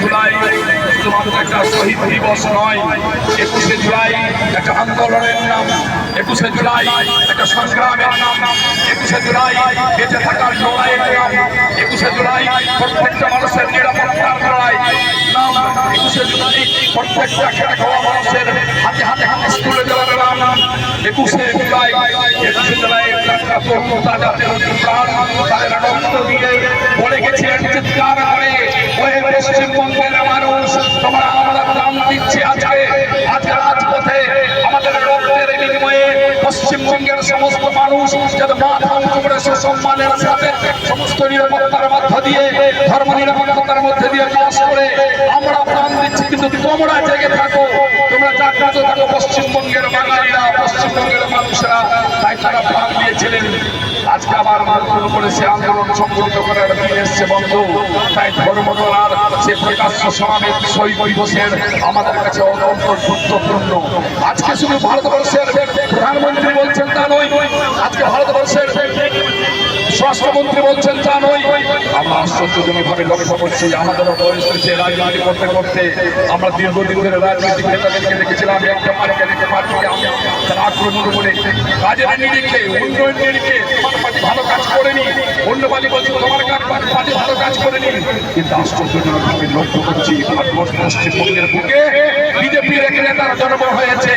জুলাই শুধুমাত্র একটা শহীদ দিবস নয় একুশে জুলাই একটা আন্দোলনের নাম। একুশে জুলাই একটা সংগ্রামের নাম একুশে জুলাই বেঁচে থাকার লড়াইয়ের একুশে জুলাই প্রত্যেকটা মানুষের নিরাপত্তার লড়াই। নাম একুশে জুলাই প্রত্যেকটা খেটে খাওয়া মানুষের হাতে হাতে হাতে স্কুলে যাওয়ার নাম একুশে জুলাই একুশে জুলাই প্রাণ তাদের রক্ত মানুষ, তোমরা আমরা প্রাণ দিচ্ছে আজকে। আজকে বিনিময়ে পশ্চিমবঙ্গের সমস্ত মানুষ, যাতে মাথা উঁচু করে সুসম্মানের সাথে সমস্ত নিরাপত্তার মধ্য দিয়ে ধর্ম নিরাপত্তার মধ্যে দিয়ে করে আমরা প্রাণ দিচ্ছি, কিন্তু তোমরা জেগে থাকো। তোমরা জাগ্রত থাকো পশ্চিমবঙ্গের বাঙালিরা, পশ্চিমবঙ্গের মানুষরা। তাই তারা প্রাণ দিয়েছিলেন। আজকে আবার নতুন করে সে আন্দোলন সংগঠিত করার দিন এসছে বন্ধ। তাই ধর্মতলার সে প্রকাশ্য সমাবেশ, শহীদ দিবসের আমাদের কাছে অত্যন্ত গুরুত্বপূর্ণ। আজকে শুধু ভারতবর্ষের প্রধানমন্ত্রী বলছেন তা নয়, আজকে ভারতবর্ষের স্বরাষ্ট্রমন্ত্রী বলছেন, তা নয়। আমরা আশ্চর্যজনকভাবে লক্ষ্য করছি আমাদেরও বয়স হয়েছে, রাজনীতি করতে করতে আমরা দীর্ঘদিন ধরে রাজনৈতিক নেতাদেরকে দেখেছিলাম, একটা পার্টিকে দেখে পার্টিকে আমরা আক্রমণ করে কাজের নিরিখে, উন্নয়ন নিরিখে ভালো কাজ করেনি। অন্য পার্টি বলছে, তোমার পার্টি ভালো কাজ করেনি। কিন্তু আশ্চর্যজনকভাবে লক্ষ্য করছি, ভারতবর্ষ পশ্চিমবঙ্গের বুকে বিজেপির এক নেতার জন্ম হয়েছে।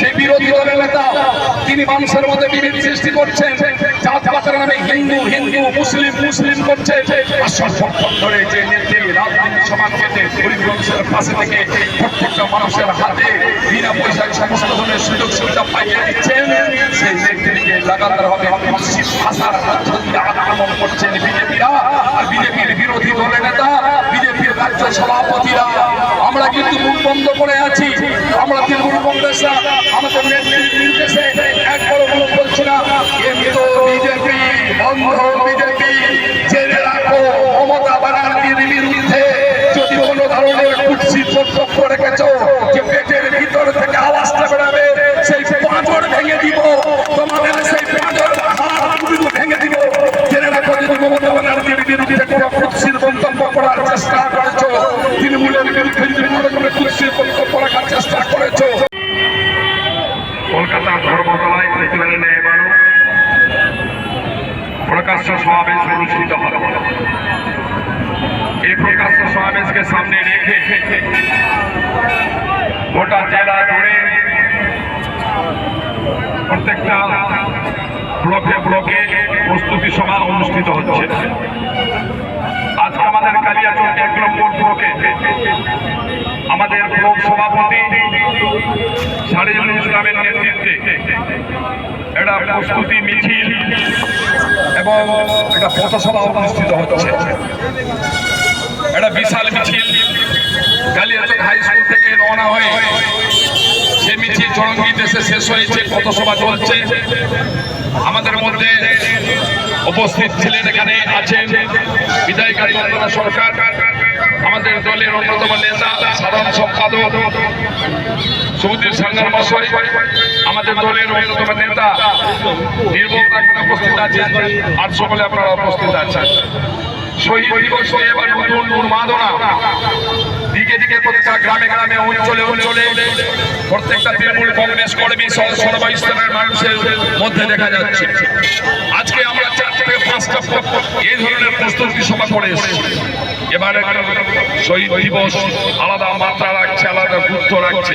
সেই বিরোধী দলের নেতা, তিনি মানুষের মধ্যে বিভেদ সৃষ্টি করছেন নামে হিন্দু হিন্দু, মুসলিম মুসলিম করছে। ধরে যে পাশে থেকে মানুষের হাতে বিনা সুযোগ পাইয়ে দিচ্ছেন। ভাষার করছেন বিজেপির বিরোধী দলের নেতা, বিজেপির রাজ্য সভাপতিরা আমরা কিন্তু মুখ বন্ধ করে আছি। আমরা তৃণমূল কংগ্রেসরা আমাদের নির্দেশে একবারও মুখ বলছি না কিন্তু বিজেপি, বন্ধ বিজেপি, জেনে রাখো মমতা বিরুদ্ধে যদি কোনো ধরনের কুৎসিত বক্তব্য রেখেছ যে পেটের ভিতর থেকে আওয়াজটা বেরাবে, সেই পাঁচর ভেঙে দিব, তোমাদের সেই পাঁচর ভেঙে দিব। জেনে রাখো, যদি মমতা ব্যানার্জির বিরুদ্ধে কোনো ব্লকে প্রস্তুতি সভা অনুষ্ঠিত হচ্ছে। আজকে আমাদের কালিয়াচক এক নম্বর ব্লকে আমাদের ব্লক সভাপতি সারিজুল ইসলামের নেতৃত্বে এটা প্রস্তুতি মিছিল এবং এটা পথসভা অনুষ্ঠিত হচ্ছে। এটা বিশাল মিছিল কালিয়াচক হাই স্কুল থেকে রওনা হয়ে সে চরঙ্গি দেশে শেষ হয়েছে, পথসভা চলছে, আমাদের মধ্যে উপস্থিত ছিলেন এখানে আছেন বিধায়িকা চন্দনা সরকার, আমাদের দলের অন্যতম নেতা, সাধারণ সম্পাদক সমুদ্রের সাঙ্গার মশাই আমাদের দলের অন্যতম নেতা, নির্মল এখানে উপস্থিত আছেন, আর সকলে আপনারা উপস্থিত আছেন। শহীদ দিবস এবার নতুন উন্মাদনা। দিকে দিকে প্রত্যেকটা গ্রামে গ্রামে, অঞ্চলে অঞ্চলে প্রত্যেকটা তৃণমূল কংগ্রেস কর্মী সহ সর্বস্তরের মানুষের মধ্যে দেখা যাচ্ছে। আজকে আমরা চার থেকে পাঁচটা এই ধরনের প্রস্তুতি সভা করে এসেছি। এবার শহীদ দিবস আলাদা মাত্রা রাখছে, আলাদা গুরুত্ব রাখছে।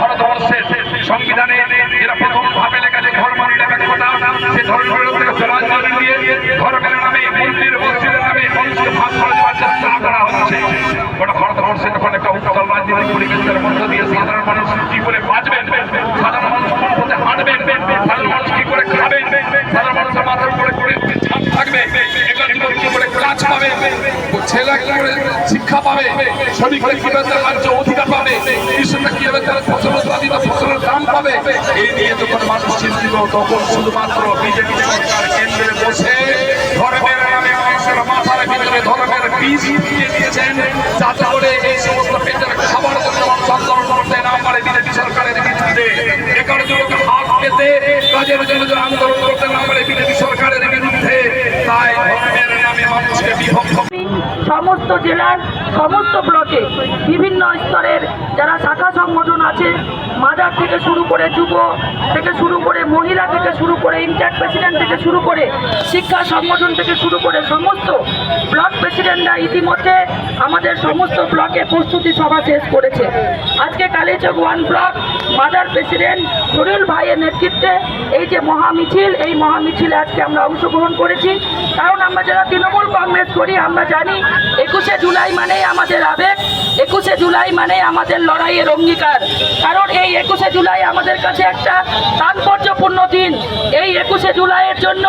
ভারতবর্ষের সংবিধানে এরা প্রথম ভাবে লেখা যে ধর্ম নিরপেক্ষতা সে ধর্মের নিরপেক্ষ দিয়ে ধর্মের নামে মন্দির, মসজিদের নামে মানুষকে ভাগ করে দেওয়ার চেষ্টা করা হচ্ছে। গোটা ভারতবর্ষে যখন একটা উত্তল রাজনীতি পরিবেশের দিয়ে সাধারণ মানুষ কি করে বাঁচবেন? সাধারণ মানুষ কোন পথে হাঁটবেন। সাধারণ মানুষ কি করে খাবেন? সাধারণ মানুষের মাথার উপরে করে ছাদ থাকবে কাজ পাবে, ছেলে কি শিক্ষা পাবে কীভাবে অধিকার পাবে, কৃষকরা কীভাবে তার ফসল উৎপাদিত ফসল পাবে, এই নিয়ে যখন মানুষ শুধুমাত্র বিজেপি কেন্দ্রে বসে ধর্মের নামে দিয়ে দিয়েছেন, যাতে করে এই সমস্ত পেটের খাবার জন্য করতে না পারে সরকারের বিরুদ্ধে আন্দোলন করতে না পারে বিজেপি সরকারের বিরুদ্ধে সমস্ত জেলার সমস্ত ব্লকে বিভিন্ন স্তরের যারা শাখা সংগঠন আছে মাদার থেকে শুরু করে যুব থেকে শুরু করে মহিলা থেকে শুরু করে ইনচার্জ প্রেসিডেন্ট থেকে শুরু করে শিক্ষা সংগঠন থেকে শুরু করে সমস্ত ব্লক প্রেসিডেন্টরা ইতিমধ্যে আমাদের সমস্ত ব্লকে প্রস্তুতি সভা শেষ করেছে। আজকে Kaliachak one block mother president শরীর ভাইয়ের নেতৃত্বে এই যে মহামিছিল, এই মহামিছিলে আজকে আমরা অংশগ্রহণ করেছি। কারণ আমরা যারা তৃণমূল কংগ্রেস করি, আমরা জানি একুশে জুলাই মানেই আমাদের আবেগ, একুশে জুলাই মানে আমাদের লড়াইয়ের অঙ্গীকার। কারণ এই একুশে জুলাই আমাদের কাছে একটা তাৎপর্যপূর্ণ দিন। এই একুশে জুলাইয়ের জন্য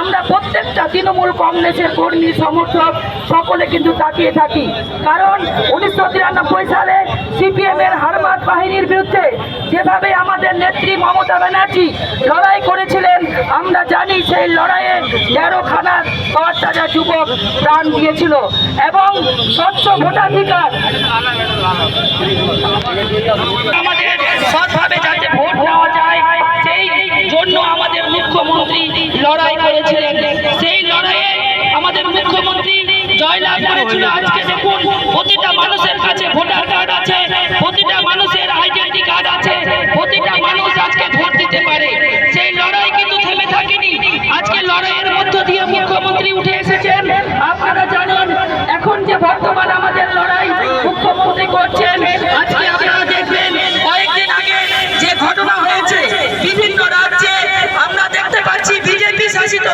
আমরা প্রত্যেকটা তৃণমূল কংগ্রেসের কর্মী, সমর্থক, সকলে কিন্তু তাকিয়ে থাকি। কারণ উনিশশো তিরানব্বই সালে সিপিএম এর হারবাদ বাহিনীর বিরুদ্ধে যেভাবে আমাদের নেত্রী মমতা ব্যানার্জি লড়াই করেছিলেন, আমরা জানি সেই লড়াইয়ে তেরো খানার তরতাজা যুবক প্রাণ দিয়েছিল এবং স্বচ্ছ ভোটাধিকার। আমাদের সৎভাবে যাতে ভোট দেওয়া যায়, সেই জন্য আমাদের মুখ্যমন্ত্রী লড়াই করেছিলেন। সেই লড়াইয়ে আমাদের মুখ্যমন্ত্রী জয়লাভ করেছিল। আজকে দেখুন, প্রতিটা মানুষের কাছে ভোটার কার্ড আছে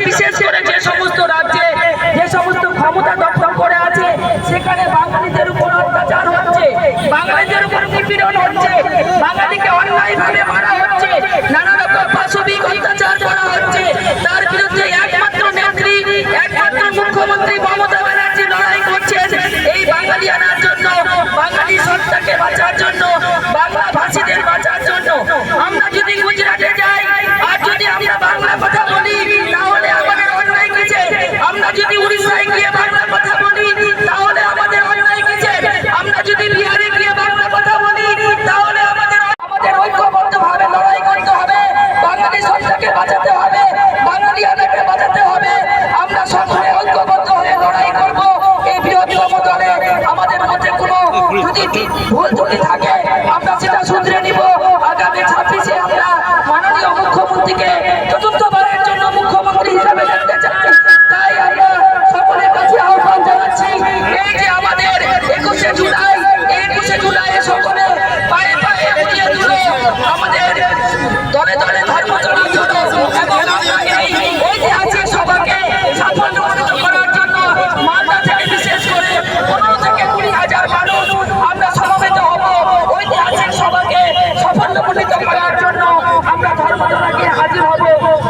বিশেষ করে যে সমস্ত রাজ্যে, যে সমস্ত ক্ষমতা দখল করে আছে, সেখানে বাঙালিদের উপর অত্যাচার হচ্ছে, বাঙালিদের উপর নিপীড়ন হচ্ছে, বাঙালিকে অন্যায়ভাবে মারা হচ্ছে, নানা রকম পাশবিক অত্যাচার করা হচ্ছে। তার বিরুদ্ধে একমাত্র নেত্রী, একমাত্র মুখ্যমন্ত্রী মমতা ব্যানার্জি লড়াই করছেন এই বাঙালি আনার জন্য, বাঙালি সত্তাকে বাঁচার জন্য বাংলা ভাষীদের বাঁচার জন্য। আমরা যদি গুজরাটে যাই আর যদি আমরা বাংলা কথা বলি তাহলে আমাদের অন্যায় কিছে আমরা যদি উড়িষ্যায় গিয়ে বাংলা কথা বলি তাহলে আমাদের অন্যায় কিছে আমরা যদি বিহারে গিয়ে বাংলা কথা বলি তাহলে আমাদের আমাদের ঐক্যবদ্ধভাবে লড়াই করতে হবে বাঙালি সত্তাকে বাঁচাতে হবে বাঙালি আনাকে বাঁচাতে হবে আমরা সকলে ঐক্যবদ্ধ হয়ে লড়াই করব এই বৃহত্তম দলে আমাদের মধ্যে কোনো যদি ভুল ত্রুটি থাকে। আমরা সেটা শুধরে নিব আগামী ছাব্বিশে আমরা মাননীয় মুখ্যমন্ত্রীকে চতুর্থবারের জন্য মুখ্যমন্ত্রী হিসাবে দেখতে চাই তাই আমরা সকলের কাছে আহ্বান জানাচ্ছি এই যে আমাদের একুশে জুলাই একুশে জুলাই সকলে পায়ে পায়ে উড়িয়ে দিল আমাদের দলে দলে ধর্ম চড়ার জন্য এবং আমরা এই ঐতিহাসিক সভাকে সাফল্যমণ্ডিত করার জন্য মালদা থেকে বিশেষ করে পনেরো থেকে কুড়ি হাজার মানুষ আমরা সমবেত হব ঐতিহাসিক সভাকে সাফল্যমণ্ডিত করার জন্য আমরা ধর্মতলাকে হাজির হব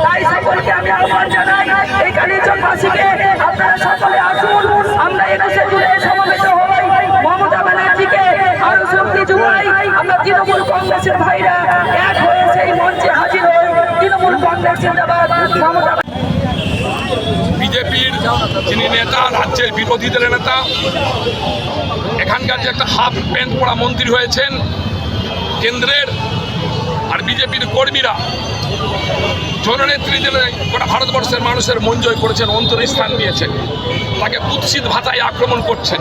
তাই সকলকে আমি আহ্বান জানাই এই কালীচকবাসীকে আপনারা সকলে আসুন আমরা একুশে জুলাই সমবেত হই মমতা ব্যানার্জিকে আরও শক্তি যোগাই আমরা তৃণমূল কংগ্রেসের ভাইরা এক হয়ে সেই মঞ্চে হাজির হই তৃণমূল কংগ্রেস জিন্দাবাদ মমতা বিজেপির যিনি নেতা, রাজ্যের বিরোধী দলের নেতা, এখানকার যে একটা হাফ প্যান্ট পরা মন্ত্রী হয়েছেন কেন্দ্রের আর বিজেপির কর্মীরা, জননেত্রী দিলে গোটা ভারতবর্ষের মানুষের মন জয় করেছেন, অন্তরস্থান নিয়েছেন, তাকে কুৎসিত ভাষায় আক্রমণ করছেন।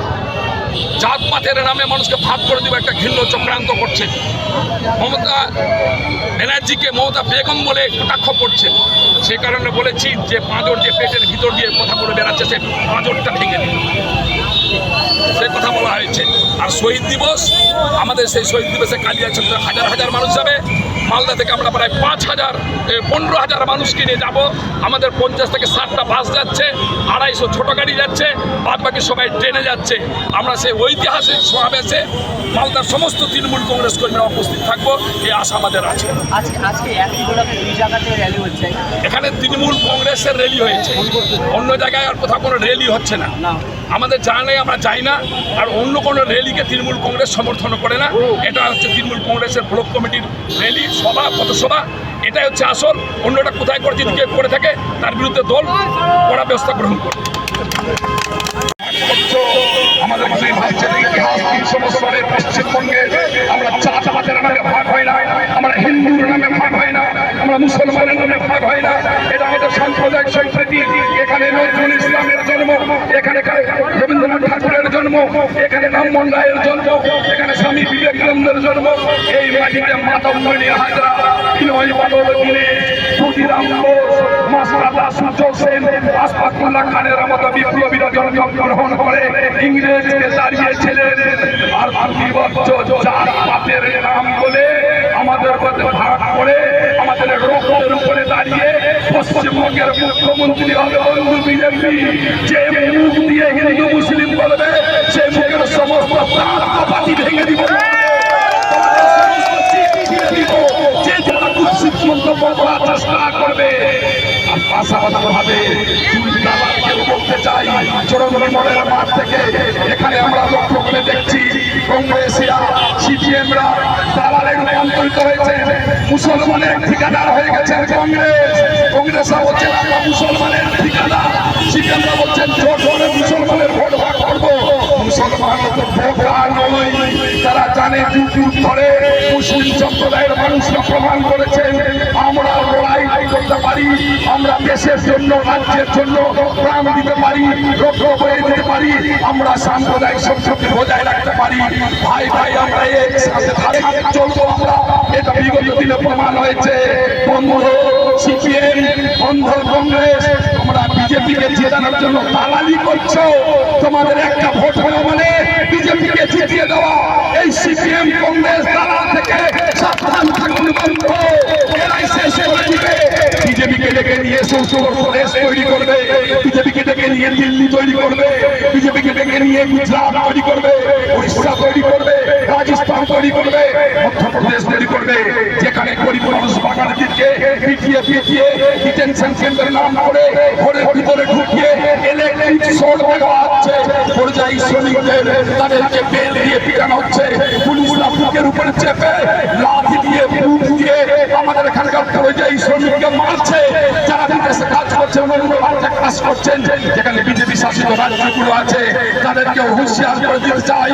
জাতপাতের নামে মানুষকে ভাগ করে দেবে, একটা ঘৃণ্য চক্রান্ত করছে। মমতা ব্যানার্জিকে মমতা বেগম বলে কটাক্ষ করছে। সে কারণে বলেছি যে পাঁজর যে পেটের ভিতর দিয়ে কথা বলে বেড়াচ্ছে, সে পাঁজরটা ভেঙে দিন সে কথা বলা হয়েছে। আর শহীদ দিবস, আমাদের সেই শহীদ দিবসে কালিয়াচন্দ্র হাজার হাজার মানুষ যাবে। মালদা থেকে আমরা প্রায় পাঁচ হাজার পনেরো হাজার মানুষকে নিয়ে যাব। আমাদের পঞ্চাশ থেকে ষাটটা বাস যাচ্ছে আড়াইশো ছোট গাড়ি যাচ্ছে বাদ বাকি সবাই ট্রেনে যাচ্ছে। আমরা সেই ঐতিহাসিক সমাবেশে মালদার সমস্ত তৃণমূল কংগ্রেস কর্মীরা উপস্থিত থাকব এই আশা আমাদের আছে। এখানে তৃণমূল কংগ্রেসের র্যালি হয়েছে। অন্য জায়গায় আর কোথাও কোনো র্যালি হচ্ছে না। আমাদের জানা নেই আমরা যাই না আর অন্য কোনো র্যালিকে তৃণমূল কংগ্রেস সমর্থন করে না। এটা হচ্ছে তৃণমূল কংগ্রেসের ব্লক কমিটির র্যালি সভা, পথসভা, এটাই হচ্ছে আসল। অন্যটা কোথায় করে যদি কেউ করে থাকে, তার বিরুদ্ধে দল কড়া ব্যবস্থা গ্রহণ করবে। আমাদের নামে ভাগ হয় না হিন্দুর নামে ভাগ হয় না, আমরা মুসলমানের নামে ভাগ হয় না। এটা সাম্প্রদায়িক সম্প্রীতি। এখানে নজরুল ইসলামের জন্ম, এখানে জন্ম, এখানে ব্রাহ্মণ রায়ের জন্ম, এখানে স্বামী বিবেকানন্দের জন্ম, এই মাটিতে মাতা হাজরা বিনয় বাদল দিনে ক্ষুদিরাম বোস মাস্টারদা সূর্য সেন আশফাকুল্লাহ খানের মতো বিপ্লবীরা জন্মগ্রহণ করে ইংরেজকে দাঁড়িয়েছিলেন আর বিভক্ত চার পাতের নাম বলে আমাদের মধ্যে ভাগ করে আমাদের রক্তের উপরে দাঁড়িয়ে পশ্চিমবঙ্গের মুখ্যমন্ত্রী হবে বন্ধু বিজেপি, যে মুখ দিয়ে হিন্দু মুসলিম বলবে, সে মুখের সমস্ত পাতি ভেঙে দিব। করার করবে। আর পাশাপাশি দালালকে বলতে চাই চরমনি মনের মাঠ থেকে এখানে আমরা লক্ষ্য করে দেখছি কংগ্রেসিরা সিপিএমরা দালালে রূপান্তরিত হয়েছে, মুসলমানের ঠিকাদার হয়ে গেছেন কংগ্রেস। কংগ্রেসরা বলছেন মুসলমানের ঠিকাদার। সিপিএমরা বলছেন, জোট করে মুসলমানের ভোট ভাগ করব। তারা জানে যুগ যুগ ধরে মুসলিম সম্প্রদায়ের মানুষরা প্রমাণ করেছেন আমরা লড়াই করতে পারি আমরা দেশের জন্য রাজ্যের জন্য প্রাণ দিতে পারি রক্ত বয়ে দিতে পারি আমরা সাম্প্রদায়িক সম্পর্কে বজায় রাখতে পারি ভাই ভাই আমরা একসাথে চলবো আমরা এটা বিগত দিনে প্রমাণ হয়েছে বন্ধ সিপিএম বন্ধ কংগ্রেস বিজেপিকে জেতানোর জন্য করছ। তোমাদের একটা ভোট হলো মানে বিজেপিকে জিতিয়ে দেওয়া। এই সিপিএম কংগ্রেস দালাল থেকে সাবধান থাকুন বন্ধ। এরাই শেষ করে দিবে বিজেপিকে ডেকে নিয়ে তৈরি করবে। বিজেপিকে ডেকে নিয়ে দিল্লি তৈরি করবে। বিজেপিকে ডেকে নিয়ে গুজরাট তৈরি করবে। উড়িষ্যা তৈরি করবে। রাজস্থান তৈরি করবে, মধ্যপ্রদেশ তৈরি করবে। যেখানে গরিব মানুষ পিটিয়ে পিটিয়ে ডিটেনশন সেন্টার নাম করে, ঘরের ভিতরে ঢুকিয়ে ইলেকট্রিক শর্ট হচ্ছে শ্রমিকদের তাদেরকে বেল দিয়ে পিটানো হচ্ছে। পুলিশরা বুকের উপরে চেপে লাঠি দিয়ে বুক দিয়ে আমাদের এখানকার পর্যায়ী শ্রমিককে মারছে। যারা বিদেশে কাজ করছে রাজ্যে কাজ করছেন। যেখানে বিজেপি শাসিত রাজ্যগুলো আছে তাদেরকে হুঁশিয়ার করে দিতে চাই।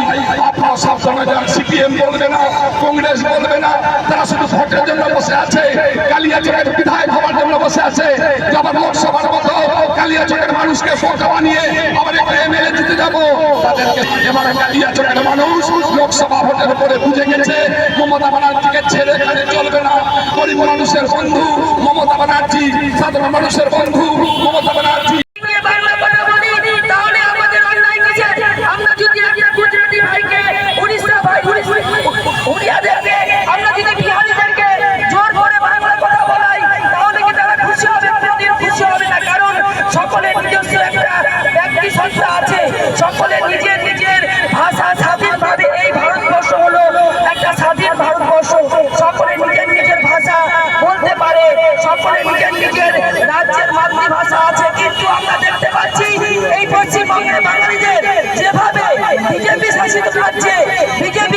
আপনারা সবসময় যারা সিপিএম বলবে না, কংগ্রেস বলবে না, তারা শুধু ভোটের জন্য বসে আছে। কালিয়াচকের বিধায়ক হওয়ার জন্য বসে আছে। যখন লোকসভার মতো মানুষকে ভোট বানিয়ে আবার একটা এমএলএ দিতে যাব। তাদেরকে এবারে কালিয়াচকের মানুষ লোকসভা ভোটের উপরে বুঝে গেছে। মমতা ব্যানার্জিকে ছেড়ে এখানে চলবে না। গরিব মানুষের বন্ধু মমতা ব্যানার্জি, সাধারণ মানুষের বন্ধু মমতা ব্যানার্জি নিয়ে বাংলা কথা বলি তাহলে আমাদের অন্যায় কিসে আমরা যদি একটা গুজরাটি ভাইকে উড়িষ্যা ভাই উড়িয়াদেরকে আমরা যদি বিহারিদেরকে জোর করে বাংলা কথা বলাই তাহলে কি তারা খুশি হবে কোনোদিন খুশি হবে না কারণ সকলের নিজস্ব একটা ব্যক্তি সত্তা আছে সকলের নিজের নিজের ভাষা স্বাধীনভাবে এই ভারতবর্ষ হলো একটা স্বাধীন ভারতবর্ষ সকলে নিজের নিজের ভাষা বলতে পারে সকলে নিজের নিজের রাজ্যের মাতৃভাষা আছে কিন্তু আমরা দেখতে পাচ্ছি এই পশ্চিমবঙ্গের বাঙালিদের যেভাবে বিজেপি শাসিত রাজ্যে বিজেপি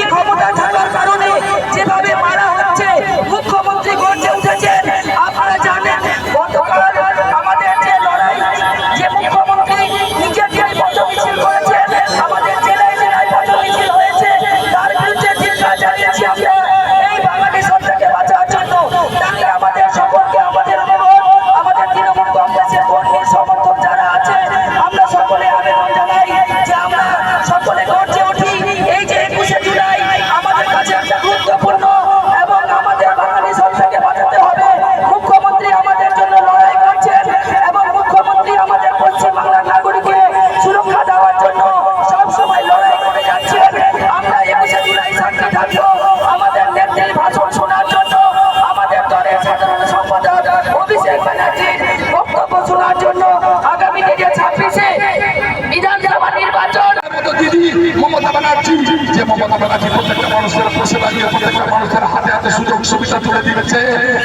মমতা ব্যানার্জি, যে মমতা ব্যানার্জি প্রত্যেকটা মানুষের পাশে দাঁড়িয়ে প্রত্যেকটা মানুষের হাতে হাতে সুযোগ, সুবিধা তুলে দিয়েছে।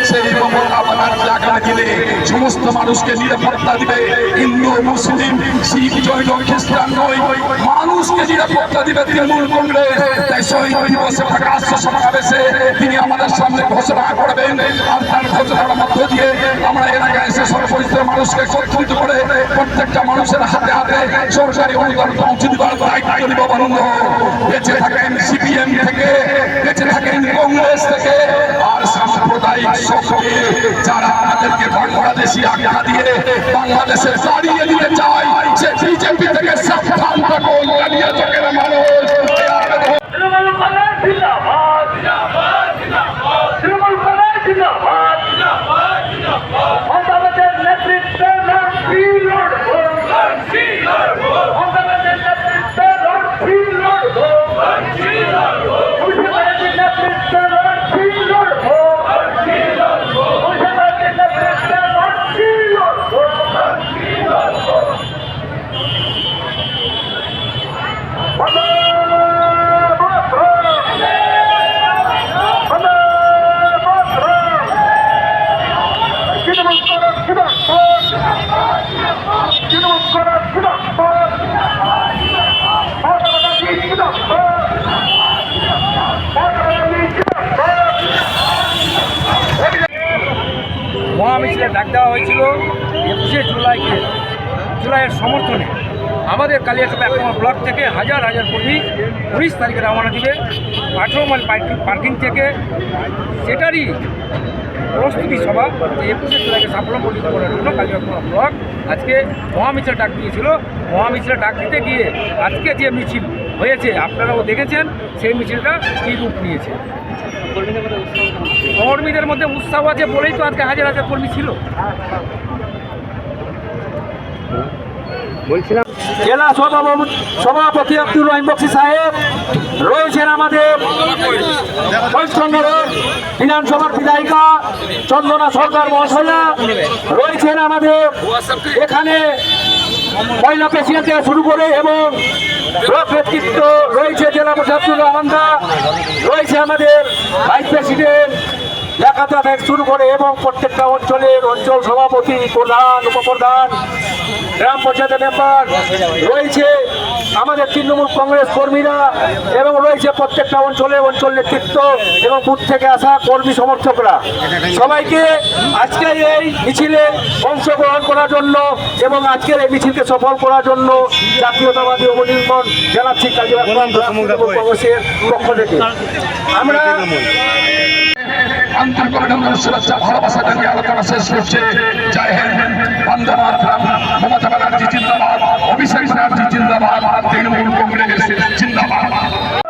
সেই মমতা ব্যানার্জি আগামী দিনে সমস্ত মানুষকে নিরাপত্তা দিবে। হিন্দু, মুসলিম, শিখ, জৈন, খ্রিস্টান নয় মানুষকে নিরাপত্তা দিবে তৃণমূল কংগ্রেস। তাই শহীদ দিবসে প্রকাশ্য সমাবেশে তিনি আমাদের সামনে ঘোষণা করবেন। আর তার ঘোষণার মধ্য দিয়ে আমরা এলাকায় এসে সর্বস্তরের মানুষকে একত্রিত করে প্রত্যেকটা মানুষের হাতে হাতে সরকারি অনুদান পৌঁছে দেওয়ার দায়িত্ব নিব বন্ধ বেঁচে থাকেন সিপিএম থেকে, বেঁচে থাকেন কংগ্রেস থেকে। আর সাম্প্রদায়িক শক্তি যারা আমাদেরকে বাংলাদেশি আজ্ঞা দিয়ে বাংলাদেশে দাঁড়িয়ে দিতে চায়, সে বিজেপি থেকে সাবধান থাকুন দাঁড়িয়ে চোখের মানুষ। উনিশ তারিখে রওনা দিবে। আঠেরো মাইল পার্কিং- পার্কিং থেকে। সেটারই প্রস্তুতি সভা, যে একুশে জুলাইকে সাফল্যমণ্ডিত করার জন্য কালিয়াচক ব্লক আজকে মহামিছিল ডাক দিয়েছিল। মহামিছিলে ডাক দিতে গিয়ে আজকে যে মিছিল হয়েছে, আপনারাও দেখেছেন, সেই মিছিলটা কী রূপ নিয়েছে? কর্মীদের মধ্যে উৎসাহ আছে বলেই তো আজকে হাজার হাজার কর্মী ছিল। জেলা সভাপতি আব্দুর রহিম বক্সি সাহেব, রয়েছেন আমাদের বিধানসভার বিধায়িকা চন্দনা সরকার মহাশয়া, রয়েছেন আমাদের এখানে মহিলা প্রেসিডেন্ট থেকে শুরু করে এবং রয়েছে জেলা মুজাফুর রহমানদা রয়েছে আমাদের ভাইস প্রেসিডেন্ট এলাকাটা থেকে শুরু করে এবং প্রত্যেকটা অঞ্চলের অঞ্চল সভাপতি প্রধান উপপ্রধান গ্রাম পঞ্চায়েতের মেম্বার রয়েছে। আমাদের তৃণমূল কংগ্রেস কর্মীরা এবং রয়েছে প্রত্যেকটা অঞ্চলে অঞ্চল নেতৃত্ব এবং বুথ থেকে আসা কর্মী সমর্থকরা। সবাইকে আজকে এই মিছিলে অংশগ্রহণ করার জন্য এবং আজকের এই মিছিলকে সফল করার জন্য জাতীয়তাবাদী অবনির্মন জানাচ্ছি কাজী কংগ্রেসের পক্ষ থেকে। আমরা আন্তরিক অভিনন্দন শুভেচ্ছা ভালোবাসা জানিয়ে আলোচনা শেষ করছে। জয় হিন্দ বন্দে মাতরম মমতা ব্যানার্জি জিন্দাবাদ, অভিষেক ব্যানার্জি জিন্দাবাদ, তৃণমূল কংগ্রেস জিন্দাবাদ।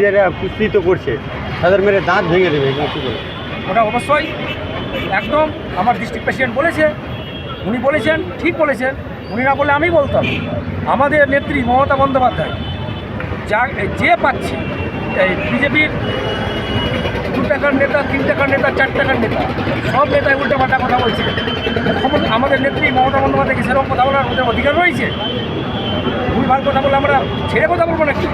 যারা করছে, তাদের মেরে দাঁত ভেঙে দেবে ওটা অবশ্যই। একদম আমার ডিস্ট্রিক্ট প্রেসিডেন্ট বলেছে, উনি বলেছেন, ঠিক বলেছেন, উনি না বলে আমি বলতাম। আমাদের নেত্রী মমতা বন্দ্যোপাধ্যায়, যা যে পাচ্ছে বিজেপির দু টাকার নেতা তিন টাকার নেতা চার টাকার নেতা, সব নেতায় উল্টো পাল্টা কথা বলছে। আমাদের নেত্রী মমতা বন্দ্যোপাধ্যায় কি সেরকম কথা বলার অধিকার রয়েছে। ভালো কথা বলে আমরা ছেড়ে কথা বলব নাকি?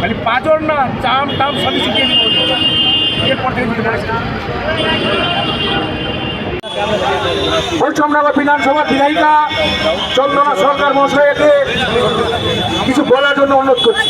খালি পাঁচর না, চাম টাম সবই শিখিয়ে দিব। বিধানসভার বিধায়িকা চন্দনা সরকার মহাশয়কে কিছু বলার জন্য অনুরোধ করছি।